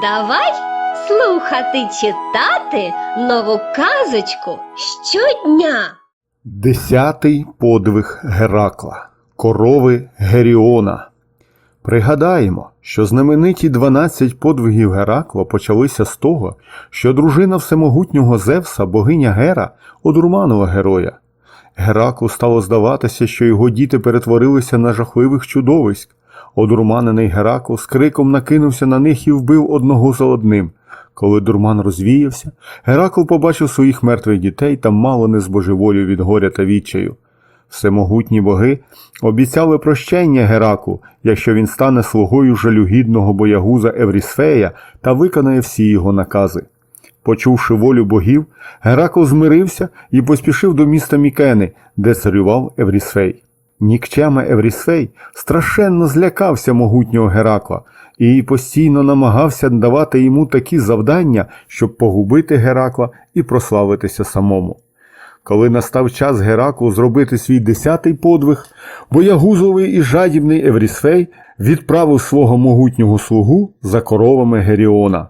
Давай слухати читати нову казочку щодня. Десятий подвиг Геракла Корови Геріона. Пригадаємо, що знамениті 12 подвигів Геракла почалися з того, що дружина всемогутнього Зевса, богиня Гера, одурманила героя. Гераклу стало здаватися, що його діти перетворилися на жахливих чудовиськ. Одурманений Геракл з криком накинувся на них і вбив одного за одним. Коли дурман розвіявся, Геракл побачив своїх мертвих дітей та мало не збожеволів від горя та відчаю. Всемогутні боги обіцяли прощення Гераклу, якщо він стане слугою жалюгідного боягуза Еврісфея та виконає всі його накази. Почувши волю богів, Геракл змирився і поспішив до міста Мікени, де царював Еврісфей. Нікчема Еврісфей страшенно злякався могутнього Геракла і постійно намагався давати йому такі завдання, щоб погубити Геракла і прославитися самому. Коли настав час Гераклу зробити свій десятий подвиг, боягузовий і жадібний Еврісфей відправив свого могутнього слугу за коровами Геріона.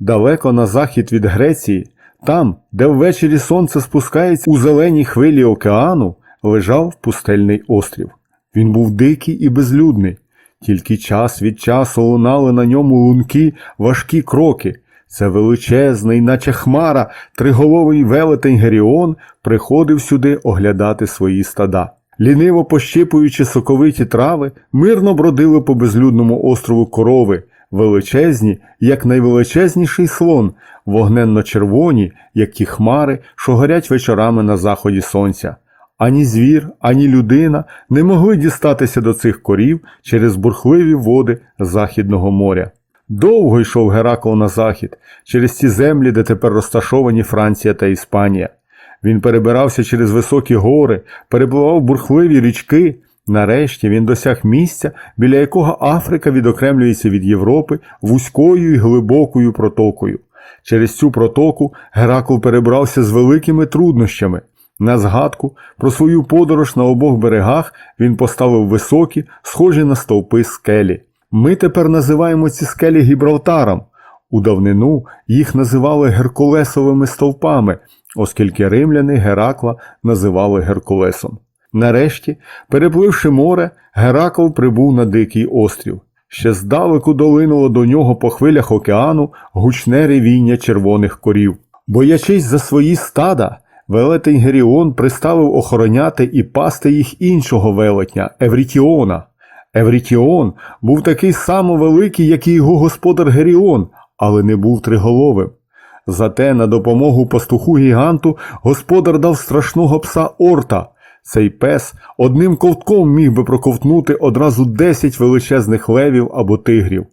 Далеко на захід від Греції, там, де ввечері сонце спускається у зеленій хвилі океану, лежав пустельний острів. Він був дикий і безлюдний, тільки час від часу лунали на ньому лунки важкі кроки. Це величезний, наче хмара, триголовий велетень Геріон приходив сюди оглядати свої стада. Ліниво пощипуючи соковиті трави, мирно бродили по безлюдному острову корови, величезні, як найвеличезніший слон, вогненно-червоні, як ті хмари, що горять вечорами на заході сонця. Ані звір, ані людина не могли дістатися до цих корів через бурхливі води Західного моря. Довго йшов Геракл на захід, через ті землі, де тепер розташовані Франція та Іспанія. Він перебирався через високі гори, перепливав бурхливі річки. Нарешті він досяг місця, біля якого Африка відокремлюється від Європи вузькою і глибокою протокою. Через цю протоку Геракл перебрався з великими труднощами. На згадку про свою подорож на обох берегах він поставив високі, схожі на стовпи скелі. Ми тепер називаємо ці скелі Гібралтаром. У давнину їх називали Геркулесовими стовпами, оскільки римляни Геракла називали Геркулесом. Нарешті, перепливши море, Геракл прибув на дикий острів. Ще здалеку долинуло до нього по хвилях океану гучне ревіння червоних корів. Боячись за свої стада, велетень Геріон приставив охороняти і пасти їх іншого велетня Еврітіона. Еврітіон був такий само великий, як і його господар Геріон, але не був триголовим. Зате на допомогу пастуху гіганту господар дав страшного пса Орта. Цей пес одним ковтком міг би проковтнути одразу десять величезних левів або тигрів.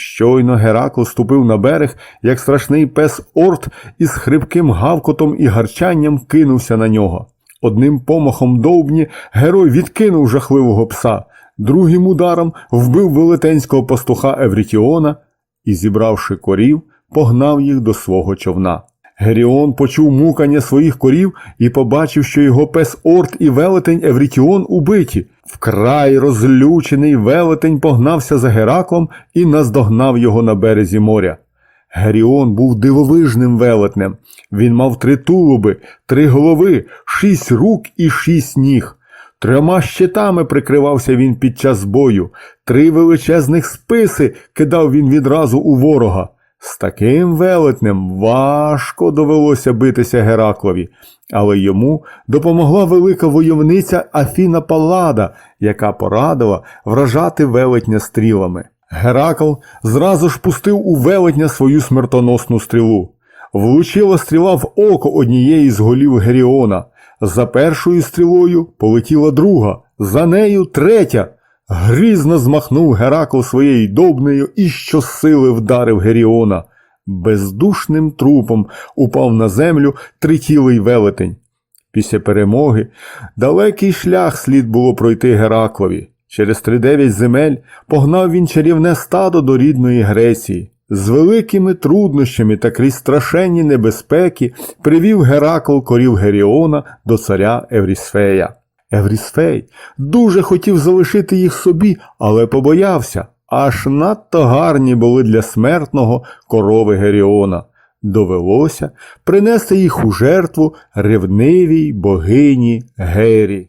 Щойно Геракл ступив на берег, як страшний пес Орт із хрипким гавкотом і гарчанням кинувся на нього. Одним помахом довбні герой відкинув жахливого пса, другим ударом вбив велетенського пастуха Еврітіона і, зібравши корів, погнав їх до свого човна. Геріон почув мукання своїх корів і побачив, що його пес Орт і велетень Еврітіон убиті. Вкрай розлючений велетень погнався за Гераклом і наздогнав його на березі моря. Геріон був дивовижним велетнем. Він мав три тулуби, три голови, шість рук і шість ніг. Трьома щитами прикривався він під час бою, три величезних списи кидав він відразу у ворога. З таким велетнем важко довелося битися Гераклові, але йому допомогла велика войовниця Афіна Паллада, яка порадила вражати велетня стрілами. Геракл зразу ж пустив у велетня свою смертоносну стрілу. Влучила стріла в око однієї з голів Геріона. За першою стрілою полетіла друга, за нею третя. Грізно змахнув Геракл своєю довбнею і щосили вдарив Геріона. Бездушним трупом упав на землю тритілий велетень. Після перемоги далекий шлях слід було пройти Гераклові. Через тридев'ять земель погнав він чарівне стадо до рідної Греції. З великими труднощами та крізь страшенні небезпеки привів Геракл корів Геріона до царя Еврісфея. Еврісфей дуже хотів залишити їх собі, але побоявся. аж надто гарні були для смертного корови Геріона. Довелося принести їх у жертву ревнивій богині Гері.